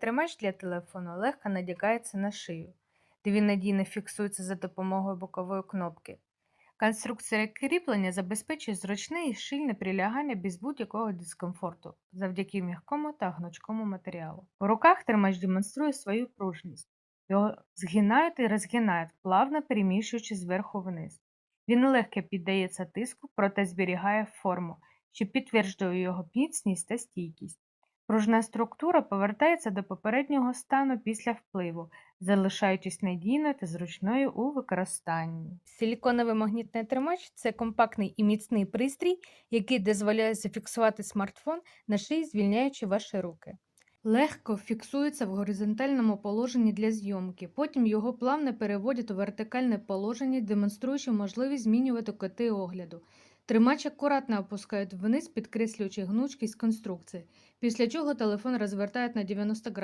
тримач для телефону легко надягається на шию, де він надійно фіксується за допомогою бокової кнопки. Конструкція кріплення забезпечує зручне і щільне прилягання без будь-якого дискомфорту завдяки м'якому та гнучкому матеріалу. У руках тримач демонструє свою пружність. Його згинають і розгинають, плавно переміщуючи зверху вниз. Він легко піддається тиску, проте зберігає форму, що підтверджує його міцність та стійкість. Пружна структура повертається до попереднього стану після впливу, залишаючись надійною та зручною у використанні. Силіконовий магнітний тримач це компактний і міцний пристрій, який дозволяє зафіксувати смартфон на шиї, звільняючи ваші руки. Легко фіксується в горизонтальному положенні для зйомки, потім його плавно переводять у вертикальне положення, демонструючи можливість змінювати коти огляду. Тримач акуратно опускають вниз, підкреслюючи гнучкість конструкції, після чого телефон розвертають на 90 градусів.